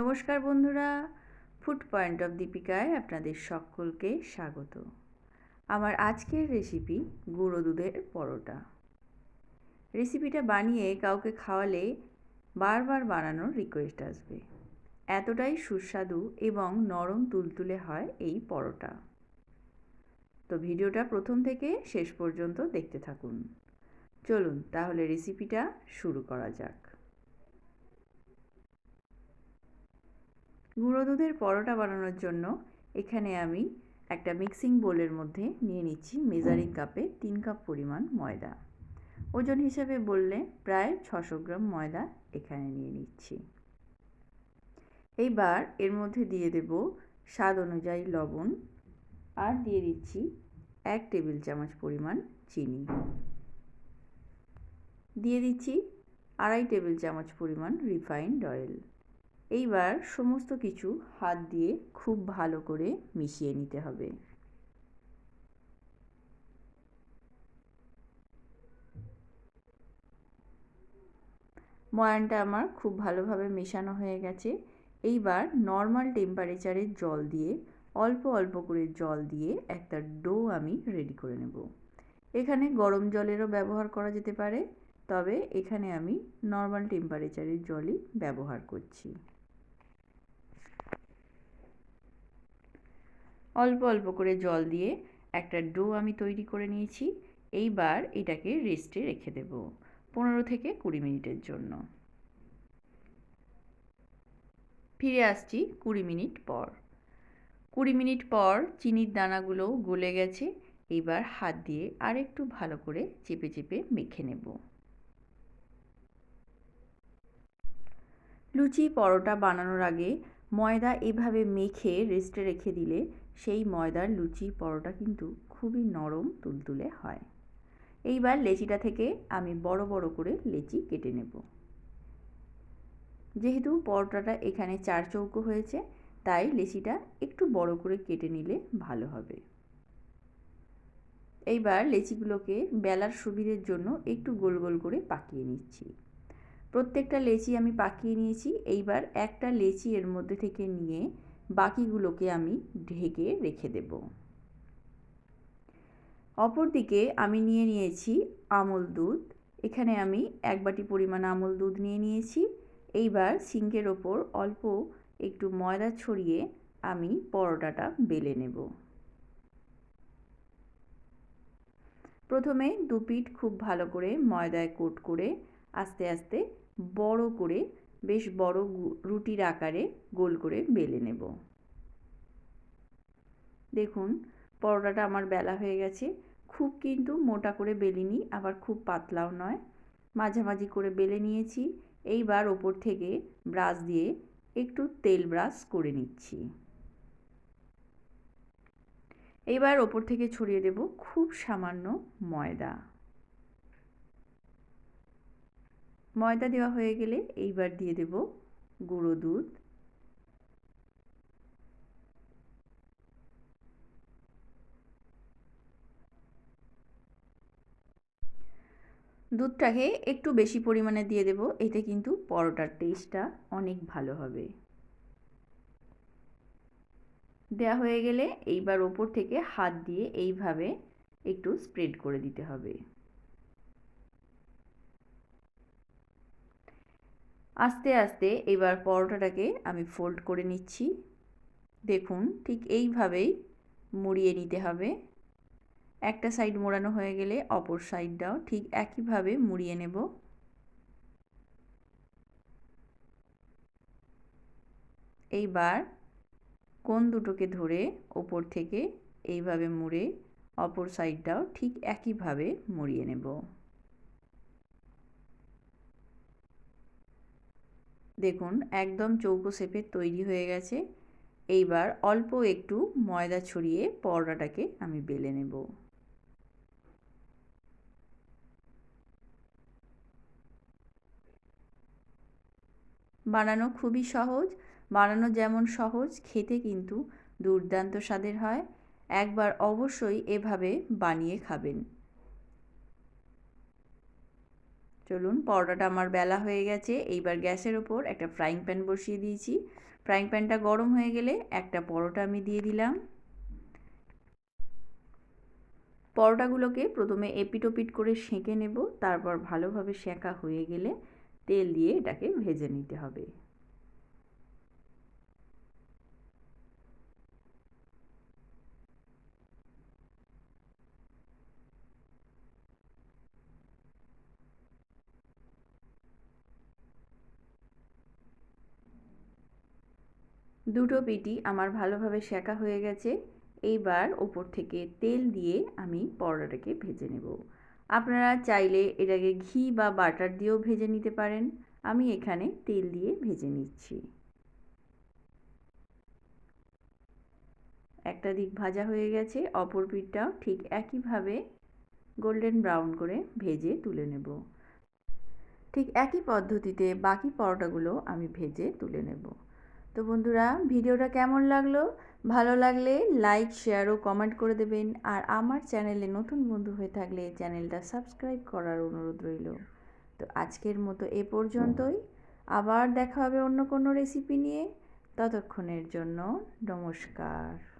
নমস্কার বন্ধুরা food point of দীপিকায় আপনাদের সকলকে স্বাগত। আমার আজকের রেসিপি গুঁড়ো দুধের পরোটা। রেসিপিটা বানিয়ে কাউকে খাওয়ালে বারবার বানানোর রিকোয়েস্ট আসবে। এতটাই সুস্বাদু এবং নরম তুলতুলে হয় এই পরোটা। তো ভিডিওটা প্রথম থেকে শেষ পর্যন্ত দেখতে থাকুন। চলুন তাহলে রেসিপিটা শুরু করা যাক। গুঁড়ো দুধের পরোটা বানানোর জন্য এখানে আমি একটা মিক্সিং বোলের মধ্যে নিয়ে নিচ্ছি মেজারিং কাপে তিন কাপ পরিমাণ ময়দা। ওজন হিসেবে বললে প্রায় ছশো গ্রাম ময়দা এখানে নিয়ে নিচ্ছি। এইবার এর মধ্যে দিয়ে দেব স্বাদ অনুযায়ী লবণ আর দিয়ে দিচ্ছি এক টেবিল চামচ পরিমাণ চিনি। দিয়ে দিচ্ছি আড়াই টেবিল চামচ পরিমাণ রিফাইন্ড অয়েল এইবার সমস্ত কিছু হাত দিয়ে খুব ভালো করে মিশিয়ে নিতে হবে। ময়ানটা আমার খুব ভালোভাবে মেশানো হয়ে গেছে। এইবার নর্মাল টেম্পারেচারের জল দিয়ে, অল্প অল্প করে জল দিয়ে একটা ডো আমি রেডি করে নেব। এখানে গরম জলেরও ব্যবহার করা যেতে পারে, তবে এখানে আমি নর্মাল টেম্পারেচারের জলই ব্যবহার করছি। অল্প অল্প করে জল দিয়ে একটা ডো আমি তৈরি করে নিয়েছি। এইবার এটাকে রেস্টে রেখে দেব পনেরো থেকে কুড়ি মিনিটের জন্য। ফিরে আসছি কুড়ি মিনিট পর। কুড়ি মিনিট পর চিনির দানাগুলো গলে গেছে। এইবার হাত দিয়ে আর একটু ভালো করে চেপে চেপে মেখে নেব। লুচি পরোটা বানানোর আগে ময়দা এভাবে মেখে রেস্টে রেখে দিলে সেই ময়দার লুচি পরোটা কিন্তু খুবই নরম, তুলতুলে হয়। এইবার লেচিটা থেকে আমি বড় বড় করে লেচি কেটে নেব। যেহেতু পরোটাটা এখানে চার চৌকো হয়েছে, তাই লেচিটা একটু বড় করে কেটে নিলে ভালো হবে। এইবার লেচিগুলোকে বেলার সুবিধের জন্য একটু গোল গোল করে পাকিয়ে নিচ্ছি। প্রত্যেকটা লেচি আমি পাকিয়ে নিয়েছি। এইবার একটা লেচি এর মধ্যে থেকে নিয়ে বাকিগুলোকে আমি ঢেকে রেখে দেব। অপরদিকে আমি নিয়ে নিয়েছি আমল দুধ। এখানে আমি এক বাটি পরিমাণ আমল দুধ নিয়ে নিয়েছি। এইবার সিঙ্কের ওপর অল্প একটু ময়দা ছড়িয়ে আমি পরোটাটা বেলে নেব। প্রথমে দু পিঠ খুব ভালো করে ময়দায় কোট করে আস্তে আস্তে বড় করে বেশ বড় রুটির আকারে গোল করে বেলে নেব। দেখুন, পরোটাটা আমার বেলা হয়ে গেছে। খুব কিন্তু মোটা করে বেলিনি, আবার খুব পাতলাও নয়। মাঝামাঝি করে বেলে নিয়েছি। এইবার ওপর থেকে ব্রাশ দিয়ে একটু তেল ব্রাশ করে নিচ্ছি। এইবার ওপর থেকে ছড়িয়ে দেব খুব সামান্য ময়দা। ময়দা দেওয়া হয়ে গেলে এইবার দিয়ে দেব গুঁড়ো দুধ। দুধটাকে একটু বেশি পরিমাণে দিয়ে দেব, এতে কিন্তু পরোটার টেস্টটা অনেক ভালো হবে। দেয়া হয়ে গেলে এইবার ওপর থেকে হাত দিয়ে এইভাবে একটু স্প্রেড করে দিতে হবে। আস্তে আস্তে এবার পরোটাটাকে আমি ফোল্ড করে নিচ্ছি। দেখুন, ঠিক এইভাবেই মুড়িয়ে নিতে হবে। একটা সাইড মোড়ানো হয়ে গেলে অপর সাইডটাও ঠিক একইভাবে মুড়িয়ে নেব। এইবার কোন দুটোকে ধরে ওপর থেকে এইভাবে মুড়ে অপর সাইডটাও ঠিক একইভাবে মুড়িয়ে নেব। দেখুন, একদম চৌকো শেপের তৈরি হয়ে গেছে। এইবার অল্প একটু ময়দা ছড়িয়ে পরোটাটাকে আমি বেলে নেব। বানানো খুবই সহজ। বানানো যেমন সহজ, খেতে কিন্তু দুর্দান্ত স্বাদের হয়। একবার অবশ্যই এভাবে বানিয়ে খাবেন। চলুন পরোটাটা আমার বেলা হয়ে গেছে। এইবার গ্যাসের ওপর একটা ফ্রাইং প্যান বসিয়ে দিয়েছি। ফ্রাইং প্যানটা গরম হয়ে গেলে একটা পরোটা আমি দিয়ে দিলাম। পরোটাগুলোকে প্রথমে এপিটোপিট করে সেঁকে নেব, তারপর ভালোভাবে সেঁকা হয়ে গেলে তেল দিয়ে এটাকে ভেজে নিতে হবে। দুটো পিটি আমার ভালোভাবে সেঁকা হয়ে গেছে। এইবার ওপর থেকে তেল দিয়ে আমি পরোটাটাকে ভেজে নেব। আপনারা চাইলে এটাকে ঘি বা বাটার দিয়েও ভেজে নিতে পারেন। আমি এখানে তেল দিয়ে ভেজে নিচ্ছি। একটা দিক ভাজা হয়ে গেছে। অপর পিঠটাও ঠিক একইভাবে গোল্ডেন ব্রাউন করে ভেজে তুলে নেব। ঠিক একই পদ্ধতিতে বাকি পরোটাগুলো আমি ভেজে তুলে নেব। তো বন্ধুরা, ভিডিওটা কেমন লাগল? ভালো লাগলে লাইক শেয়ার ও কমেন্ট করে দেবেন। আর আমার চ্যানেলে নতুন বন্ধু হয়ে থাকলে চ্যানেলটা সাবস্ক্রাইব করার অনুরোধ রইল। তো আজকের মতো এ পর্যন্তই। আবার দেখা হবে অন্য কোনো রেসিপি নিয়ে। ততক্ষণের জন্য নমস্কার।